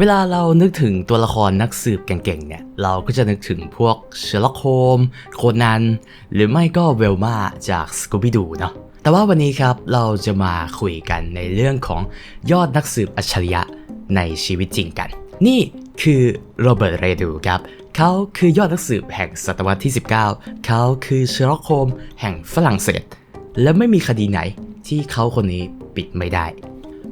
เวลาเรานึกถึงตัวละครนักสืบเก่งๆเนี่ย เราก็จะนึกถึงพวกเชล็อกโฮมโคนัน หรือไม่ก็เวลมาจากสกูบิดูเนาะ แต่ว่าวันนี้ครับเราจะมาคุยกันในเรื่องของยอดนักสืบอัจฉริยะในชีวิตจริงกัน นี่คือโรเบิร์ต เรดูครับ เขาคือยอดนักสืบแห่งศตวรรษที่ 19 เขาคือเชล็อกโฮมแห่งฝรั่งเศส และไม่มีคดีไหนที่เขาคนนี้ปิดไม่ได้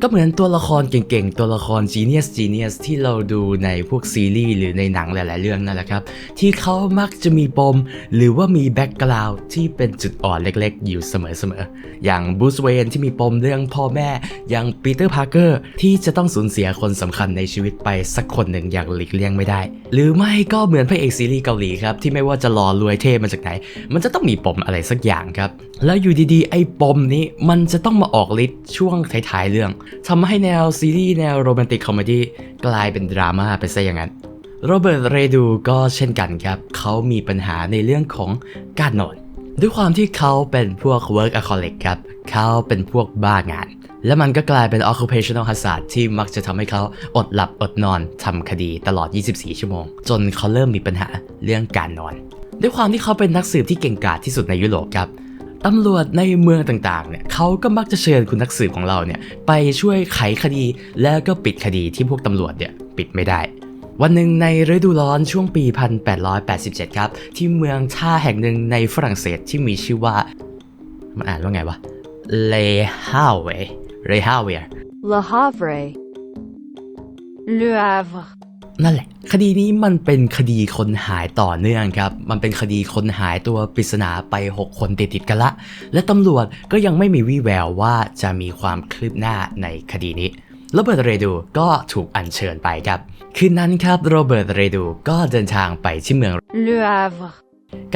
ก็เหมือนตัวละครเก่งๆ ตัวละคร Genius Genius ที่เราดูในพวกซีรีส์หรือในหนังหลายๆเรื่องนั่นแหละครับ ที่เขามักจะมีปม หรือว่ามีแบ็กกราวด์ที่เป็นจุดอ่อนเล็กๆ อยู่เสมอๆ อย่างบูสเวนที่มีปมเรื่องพ่อแม่ อย่างปีเตอร์พาร์เกอร์ที่จะต้องสูญเสียคนสำคัญในชีวิตไปสักคนหนึ่งอย่างหลีกเลี่ยงไม่ได้ หรือไม่ก็เหมือนพระเอกซีรีส์เกาหลีครับที่ไม่ว่าจะหล่อรวยเท่มาจากไหน มันจะต้องมีปมอะไรสักอย่างครับแล้วอยู่ดีๆไอ้ปมนี้มันจะต้องมาออกฤทธิ์ช่วงท้ายๆเรื่องทำให้แนวซีรีส์แนวโรแมนติกคอมเมดี้กลายเป็นดราม่าไปซะอย่างนั้นโรเบิร์ตเรดูก็เช่นกันครับ เขามีปัญหาในเรื่องของการนอน ด้วยความที่เขาเป็นพวก workaholic ครับ เขาเป็นพวกบ้างาน และมันก็กลายเป็น occupational hazard ที่มักจะทำให้เขาอดหลับอดนอนทำคดีตลอด 24 ชั่วโมง จนเขาเริ่มมีปัญหาเรื่องการนอน ด้วยความที่เขาเป็นนักสืบที่เก่งกาจที่สุดในยุโรปครับ ตำรวจในเมืองต่างๆเนี่ยเขาก็มักจะเชิญคุณนักสืบของเราเนี่ยไปช่วยไขคดีแล้วก็ปิดคดีที่พวกตำรวจเนี่ยปิดไม่ได้ วันหนึ่งในฤดูร้อนช่วงปี 1887 ครับ ที่เมืองท่าแห่งหนึ่งในฝรั่งเศสที่มีชื่อว่า มันอ่านว่าไงวะเลฮาเวเลฮาเว Le Havre. Le Havre. นั่นแหละ คดีนี้มันเป็นคดีคนหายต่อเนื่องครับ มันเป็นคดีคนหายตัวปริศนาไป 6 คนติดติดกันละ และตำรวจก็ยังไม่มีวี่แววว่าจะมีความคืบหน้าในคดีนี้โรเบิร์ตเรดูก็ถูกอัญเชิญไปครับ คืนนั้นครับโรเบิร์ตเรดูก็เดินทางไปที่เมืองเลอ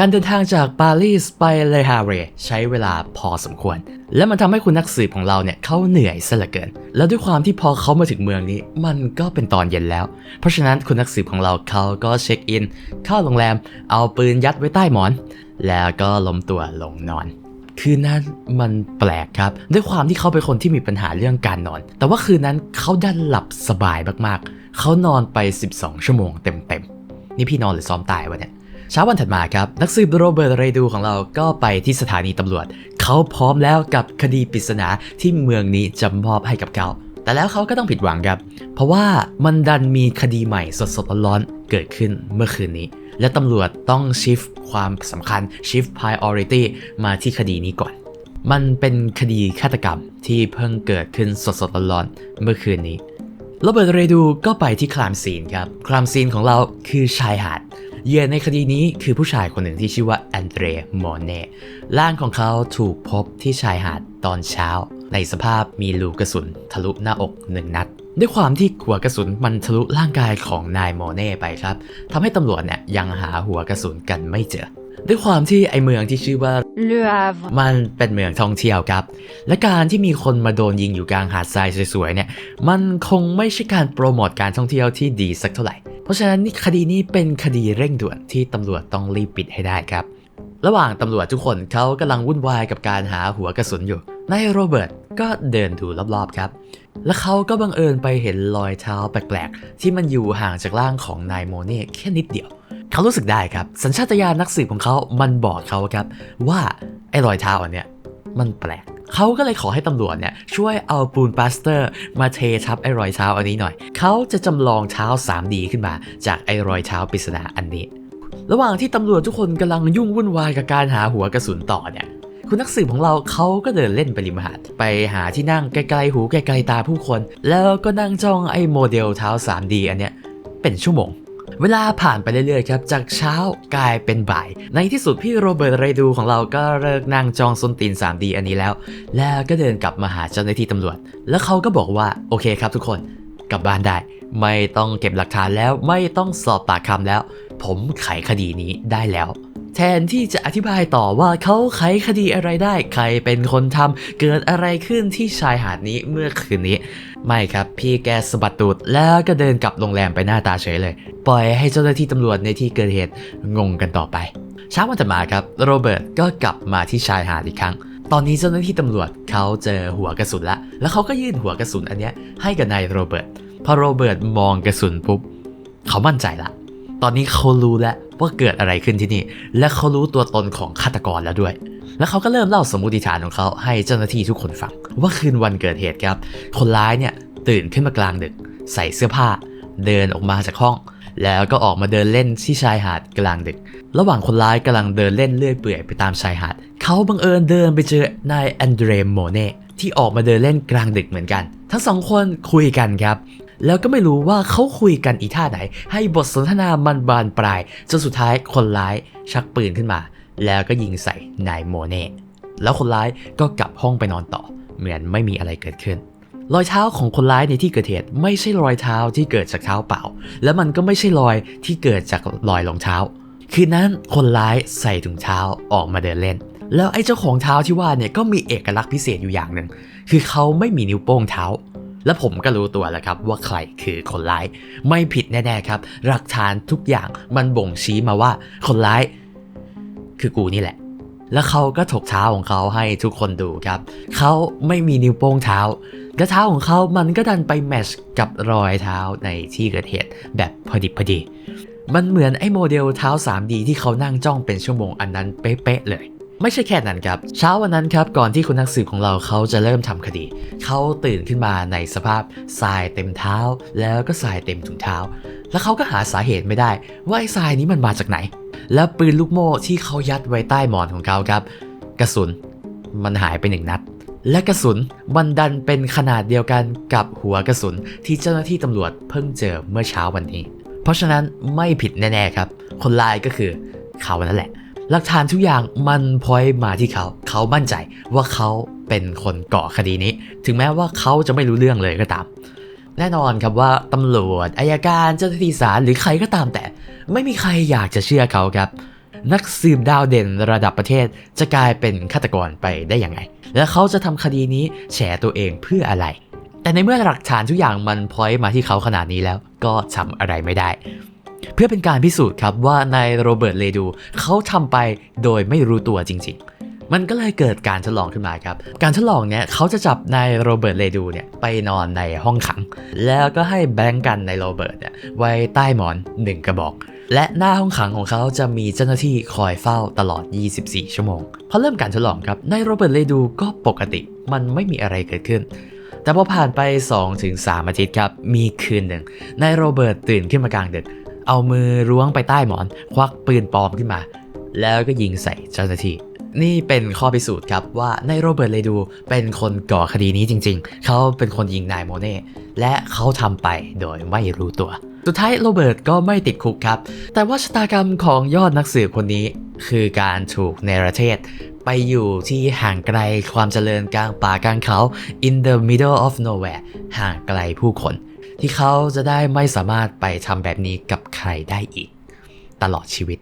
การเดินทางจากปารีสไปเลฮาเรใช้เวลาพอสมควร และมันทำให้คุณนักสืบของเราเนี่ยเขาเหนื่อยซะเหลือเกิน แล้วด้วยความที่พอเขามาถึงเมืองนี้ มันก็เป็นตอนเย็นแล้ว เพราะฉะนั้นคุณนักสืบของเราเขาก็เช็คอิน เข้าโรงแรม เอาปืนยัดไว้ใต้หมอน แล้วก็ล้มตัวลงนอนคืนนั้นมันแปลกครับ ด้วยความที่เขาเป็นคนที่มีปัญหาเรื่องการนอน แต่ว่าคืนนั้นเขาดันหลับสบายมากๆ เขานอนไป 12 ชั่วโมงเต็มๆ นี่พี่นอนหรือซ้อมตายวะเนี่ย เช้าวันถัดมาครับ นักสืบโรเบิร์ตเรดูของเราก็ไปที่สถานีตำรวจ เขาพร้อมแล้วกับคดีปริศนาที่เมืองนี้จะมอบให้กับเขา แต่แล้วเขาก็ต้องผิดหวังครับ เพราะว่ามันดันมีคดีใหม่สดๆร้อนๆเกิดขึ้นเมื่อคืนนี้ และตำรวจต้องชิฟความสำคัญ shift priority มาที่คดีนี้ก่อน มันเป็นคดีฆาตกรรมที่เพิ่งเกิดขึ้นสดๆร้อนๆเมื่อคืนนี้โรเบิร์ตเรดูก็ไปที่คลามซีนครับ คลามซีนของเราคือชายหาด เหยื่อในคดีนี้คือผู้ชายคนหนึ่งที่ชื่อว่าแอนเดรโมเน่ร่างของเขาถูกพบที่ชายหาดตอนเช้า ในสภาพมีรูกระสุนทะลุหน้าอกหนึ่งนัด ด้วยความที่หัวกระสุนมันทะลุร่างกายของนายโมเน่ไปครับทำให้ตำรวจเนี่ยยังหาหัวกระสุนกันไม่เจอด้วยความที่ไอเมืองที่ชื่อว่า Le Havre. มันเป็นเมืองท่องเที่ยวครับ และการที่มีคนมาโดนยิงอยู่กลางหาดทรายสวยๆเนี่ย มันคงไม่ใช่การโปรโมทการท่องเที่ยวที่ดีสักเท่าไหร่เพ ราะฉะนั้นนี่คดีนี้เป็นคดีเร่งด่วนที่ตำรวจต้องรีบปิดให้ได้ครับ ระหว่างตำรวจทุกคนเขากำลังวุ่นวายกับการหาหัวกระสุนอยู่นายโรเบิร์ตก็เดินดูรอบๆครับ และเขาก็บังเอิญไปเห็นรอยเท้าแปลกๆ ที่มันอยู่ห่างจากร่างของนายโมเน่แค่นิดเดียว เขารู้สึกได้ครับ สัญชาตญาณนักสืบของเขา มันบอกเขาครับ ว่าไอ้รอยเท้าอันเนี้ยมันแปลก เขาก็เลยขอให้ตำรวจเนี่ยช่วยเอาปูนปลาสเตอร์ มาเททับไอ้รอยเท้าอันนี้หน่อย เขาจะจำลองเท้า 3D ขึ้นมา จากไอ้รอยเท้าปริศนาอันนี้ ระหว่างที่ตำรวจทุกคนกำลังยุ่งวุ่นวายกับการหาหัวกระสุนต่อเนี่ยคุณนักสืบของเราเขาก็เดินเล่นไปริมหาด ไปหาที่นั่งไกลๆหูไกลๆตาผู้คน แล้วก็นั่งจ้องไอ้โมเดลเท้า 3D อันเนี้ยเป็นชั่วโมง เวลาผ่านไปเรื่อยๆครับจากเช้ากลายเป็นบ่าย ในที่สุดพี่โรเบิร์ตไรดูของเราก็เลิกนั่งจองส้นตีน 3D อันนี้แล้ว แล้วก็เดินกลับมาหาเจ้าหน้าที่ตำรวจ แล้วเขาก็บอกว่าโอเคครับทุกคนกลับบ้านได้ ไม่ต้องเก็บหลักฐานแล้วไม่ต้องสอบปากคำแล้ว ผมไขคดีนี้ได้แล้ว แทนที่จะอธิบายต่อว่าเขาไขคดีอะไรได้ ใครเป็นคนทำเกิดอะไรขึ้นที่ชายหาดนี้เมื่อคืนนี้ ไม่ครับ พี่แกสะบัดตูดแล้วก็เดินกลับโรงแรมไปหน้าตาเฉยเลย ปล่อยให้เจ้าหน้าที่ตำรวจในที่เกิดเหตุงงกันต่อไปเช้าวันถัดมาครับโรเบิร์ตก็กลับมาที่ชายหาดอีกครั้งตอนนี้เจ้าหน้าที่ตำรวจเขาเจอหัวกระสุนละ แล้วเขาก็ยื่นหัวกระสุนอันเนี้ยให้กับนายโรเบิร์ต พอโรเบิร์ตมองกระสุนปุ๊บ เขามั่นใจละ ตอนนี้เขารู้แล้วว่าเกิดอะไรขึ้นที่นี่ และเขารู้ตัวตนของฆาตกรแล้วด้วย แล้วเขาก็เริ่มเล่าสมมติฐานของเขาให้เจ้าหน้าที่ทุกคนฟัง ว่าคืนวันเกิดเหตุครับ คนร้ายเนี่ยตื่นขึ้นมากลางดึก ใส่เสื้อผ้า เดินออกมาจากห้อง แล้วก็ออกมาเดินเล่นที่ชายหาดกลางดึก ระหว่างคนร้ายกำลังเดินเล่นเลื่อยเปื่อยไปตามชายหาด เขาบังเอิญเดินไปเจอนายแอนเดรมโมเน่ที่ออกมาเดินเล่นกลางดึกเหมือนกัน ทั้งสองคนคุยกันครับ แล้วก็ไม่รู้ว่าเขาคุยกันอีท่าไหน ให้บทสนทนามันบานปลาย จนสุดท้ายคนร้ายชักปืนขึ้นมา แล้วก็ยิงใส่นายโมเน่แล้วคนร้ายก็กลับห้องไปนอนต่อ เหมือนไม่มีอะไรเกิดขึ้น รอยเท้าของคนร้ายในที่เกิดเหตุไม่ใช่รอยเท้าที่เกิดจากเท้าเปล่า และมันก็ไม่ใช่รอยที่เกิดจากรอยรองเท้า คืนนั้นคนร้ายใส่ถุงเท้าออกมาเดินเล่น แล้วไอ้เจ้าของเท้าที่ว่าเนี่ยก็มีเอกลักษณ์พิเศษอยู่อย่างหนึ่งคือเขาไม่มีนิ้วโป้งเท้า และผมก็รู้ตัวแล้วครับว่าใครคือคนร้าย ไม่ผิดแน่ๆครับ หลักฐานทุกอย่างมันบ่งชี้มาว่าคนร้าย คือกูนี่แหละ แล้วเขาก็ถกเท้าของเขาให้ทุกคนดูครับ เขาไม่มีนิ้วโป้งเท้า และเท้าของเขามันก็ดันไปแมชกับรอยเท้าในที่เกิดเหตุแบบพอดิบพอดี มันเหมือนไอ้โมเดลเท้า 3D ที่เขานั่งจ้องเป็นชั่วโมงอันนั้นเป๊ะๆเลย ไม่ใช่แค่นั้นครับ เช้าวันนั้นครับก่อนที่คุณนักสืบของเราเขาจะเริ่มทำคดี เขาตื่นขึ้นมาในสภาพทรายเต็มเท้า แล้วก็ทรายเต็มถุงเท้า แล้วเขาก็หาสาเหตุไม่ได้ ว่าไอ้ทรายนี้มันมาจากไหน แล้วปืนลูกโม่ที่เขายัดไว้ใต้หมอนของเขาครับ กระสุนมันหายไปหนึ่งนัด และกระสุนมันดันเป็นขนาดเดียวกันกับหัวกระสุนที่เจ้าหน้าที่ตำรวจเพิ่งเจอเมื่อเช้าวันนี้ เพราะฉะนั้นไม่ผิดแน่ๆครับ คนร้ายก็คือเขานั่นแหละ หลักฐานทุกอย่างมันพอยมาที่เขา เขามั่นใจว่าเขาเป็นคนก่อคดีนี้ ถึงแม้ว่าเขาจะไม่รู้เรื่องเลยก็ตาม แน่นอนครับว่าตำรวจอายการเจ้าหน้าที่ศาลหรือใครก็ตามแต่ ไม่มีใครอยากจะเชื่อเขาครับ นักสืบดาวเด่นระดับประเทศจะกลายเป็นฆาตกรไปได้ยังไง และเขาจะทำคดีนี้แฉตัวเองเพื่ออะไร แต่ในเมื่อหลักฐานทุกอย่างมันพอยมาที่เขาขนาดนี้แล้ว ก็ทำอะไรไม่ได้ เพื่อเป็นการพิสูจน์ครับว่านายโรเบิร์ตเลดูเขาทำไปโดยไม่รู้ตัวจริง ๆมันก็เลยเกิดการทดลองขึ้นมาครับ การทดลองเนี้ยเขาจะจับนายโรเบิร์ตเลดูเนี่ยไปนอนในห้องขัง แล้วก็ให้แบงกันในโรเบิร์ตเนี่ยไว้ใต้หมอนหนึ่งกระบอก และหน้าห้องขังของเขาจะมีเจ้าหน้าที่คอยเฝ้าตลอด 24 ชั่วโมง พอเริ่มการทดลองครับนายโรเบิร์ตเลดูก็ปกติมันไม่มีอะไรเกิดขึ้น แต่พอผ่านไป 2-3 อาทิตย์ครับ มีคืนหนึ่งนายโรเบิร์ตตื่นขึ้นมากลางดึก เอามือล้วงไปใต้หมอน ควักปืนปลอมขึ้นมา แล้วก็ยิงใส่เจ้าหน้าที่ นี่เป็นข้อพิสูจน์ครับว่านายโรเบิร์ตเลดูเป็นคนก่อคดีนี้จริง ๆ เขาเป็นคนยิงนายโมเน่และเขาทำไปโดยไม่รู้ตัว สุดท้ายโรเบิร์ตก็ไม่ติดคุกครับ แต่ว่าชะตากรรมของยอดนักสืบคนนี้ คือการถูกเนรเทศไปอยู่ที่ห่างไกลความเจริญกลางป่ากลางเขา in the middle of nowhere ห่างไกลผู้คน ที่เขาจะได้ไม่สามารถไปทำแบบนี้กับใครได้อีก ตลอดชีวิต